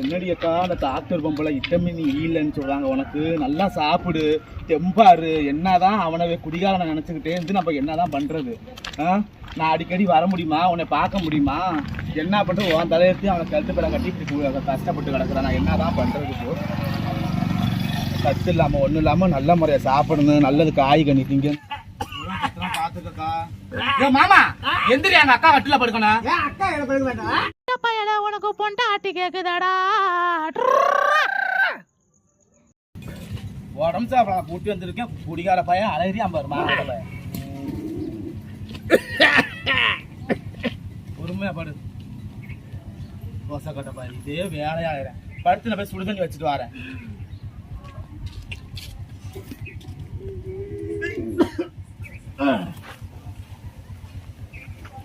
என்னடி அக்கா அந்த டாக்டர் பொம்பளை விட்டமின் இல்லைன்னு சொல்றாங்க. உனக்கு நல்லா சாப்பிடு தெம்பாரு. என்னதான் அவனை குடிகாரனை நினைச்சுக்கிட்டே இருந்து நம்ம என்னதான் பண்றது? ஆ? நான் அடிக்கடி வர முடியுமா? உன்னை பார்க்க முடியுமா? என்ன பண்றது? உன் தலையெடுத்து அவனை கழுத்து படம் கட்டி இப்படி கஷ்டப்பட்டு கிடக்குறான். நான் என்னதான் பண்றது இப்போ? சத்து இல்லாம ஒண்ணும் இல்லாம நல்ல முறையா சாப்பிடணும். நல்லது காய் கனி திங்க. பாத்துக்கக்கா. மாமா எந்திரி எங்க அக்கா கட்டில படுக்கணும். அக்கா வேண்டாம் பயல உனக்கு பொண்டாட்டி கேக்குதாடா? உடம்பு சாப்பிட கூட்டி வந்திருக்கேன். குடிகார பையன் அழகிரி ஐம்பது பையன் பொறுமையா படு. தோசை கட்ட பாரு இதே வேலையாகிறேன் படுத்து நான் போய் சுடுதண்ணி வச்சுட்டு வரேன்.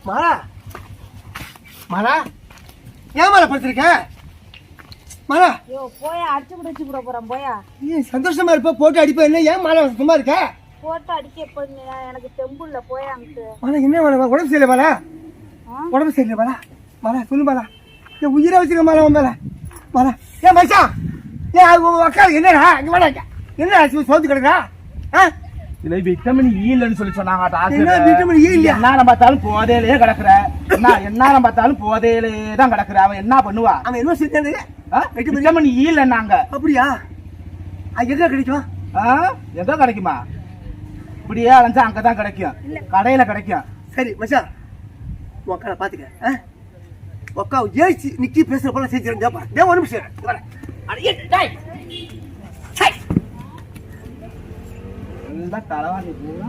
மாலா மாலா ஏன் மாலா படுத்திருக்க? மாலா. ஐயோ போயா அடிச்சு கூட வச்சு கூட போறேன் போயா. நீ சந்தோஷமா இருப்ப போட்டு அடிப்ப என்ன? ஏன் மாலா சும்மா இருக்க? போட்டு அடிக்க எப்ப எனக்கு தெம்பு இல்ல போயா அங்கிட்டு மாலா என்ன மாலா உடம்பு சரியில்லை மாலா? உடம்பு சரியில்லை மாலா. மாலா சொல்லு மாலா. என் உயிரை வச்சிருக்க மாலா உன் மேல. மாலா. ஏன் மச்சான். ஏன் உங்க அக்கா என்னடா? இங்க இங்க. என்னடா சோத்து கிடக்குறா? ஆ? இதுல விட்டமின் ஈ இல்லைன்னு சொல்லி சொன்னாங்க என்ன டாக்டர் vitamin E இல்லையா? என்ன பார்த்தாலும் போதையிலேயே கிடக்குற. என்ன என்ன பார்த்தாலும் போதையிலேயே தான் கிடக்குற. அவன் என்ன பண்ணுவா? அவன் என்ன செஞ்சானு ஆ? Vitamin E இல்லைன்னாங்க. அப்படியா? அது எங்க கிடைக்கும்? ஆ? எங்க கிடைக்குமா? இப்படியே அலைஞ்சா அங்கதான் கிடைக்கும். கடையில கிடைக்கும். சரி மச்சான். உன் அக்காவை பாத்துக்க அக்கா ஏசி நிக்கி பேசுற போல செஞ்சிருந்தா டேய் ஒரு நிமிஷம் இரு. இங்க வரேன். அட, ஏய், டேய். ஹை. எல்லாம் தலைவாணி பூரா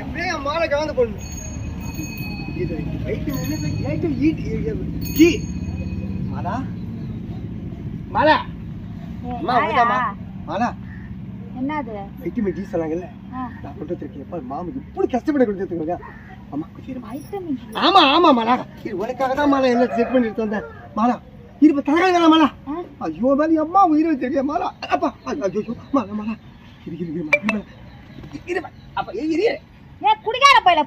எப்படியே மாலை கவர்ந்து போடணும் இது வயிற்று ஏற்று ஈட்டு கீ. மாலா. மாலா. மாலா. என்னது? வைட்டமின் டி சொன்னாங்கல்ல ஆ. நான் வந்திருக்கேன் எப்ப மாமா இப்படி கஷ்டப்பட கொடுத்துருக்கீங்க அம்மா வைட்டமின் ஆமா ஆமா மாலா. இது உனக்காக தான் மாலா என்ன செக் பண்ணி எடுத்து வந்தேன். மாலா இருப்ப தரகாங்க மாலா? ஆ? ஐயோ மேல அம்மா உயிரை வச்சிருக்கிய மாலா. அப்பா ஐயோ மாலா மாலா. இரு இரு இரு மாலா, இரு, மாலா. இரு மா- அப்பா இரு. குடிகார பையில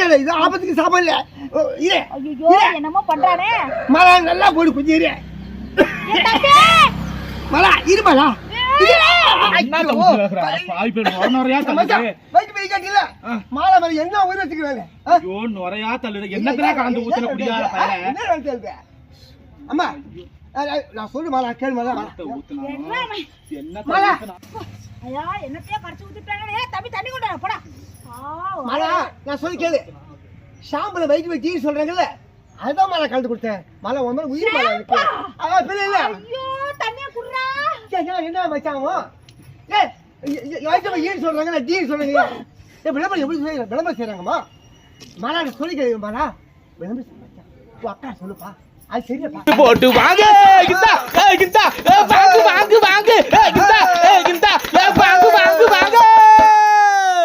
கேளு. இது ஆபத்துக்கு சாப்பாடு இல்ல. இரு. ஐயோ என்னமோ பண்றானே. மாலா நல்லா போடு இரு. தம்பி மாலா இரு மாலா. இரு. என்ன நுறையா உயிர் வச்சுக்கிறாங்க நுரையா தள்ளுது. என்னத்துல கலந்து ஊத்துற? அம்மா நான் சொல்லு மாலா கேளு மாலா மாலா. ஐயா என்னத்தையோ கடிச்சு ஊத்திட்டாங்க ஏன் தம்பி தண்ணி கொண்டு வா, போடா. ஆ, மாலா நான் சொல்லி கேளு. ஷாம்புல வயிற்று வச்சு சொல்றாங்கல்ல அதுதான் மாலா கலந்து கொடுத்தேன். மாலா உன் மேல உயிர் மாலா இருக்கு. ஆ, பின்ன இல்ல. என்ன மச்சான் ஏ ஏய், ஏன்னு சொல்கிறாங்க நான் டீன்னு சொல்றீங்க ஏ விளம்பரம் எப்படி செய்ய- விளம்பரம் செய்கிறாங்கம்மா மாலா நான் சொல்லி கேளுங்க மாலா விளம்பரம் செய்ய அக்கா சொல்லுப்பா. அது சரியாப்பா. போட்டு வாங்க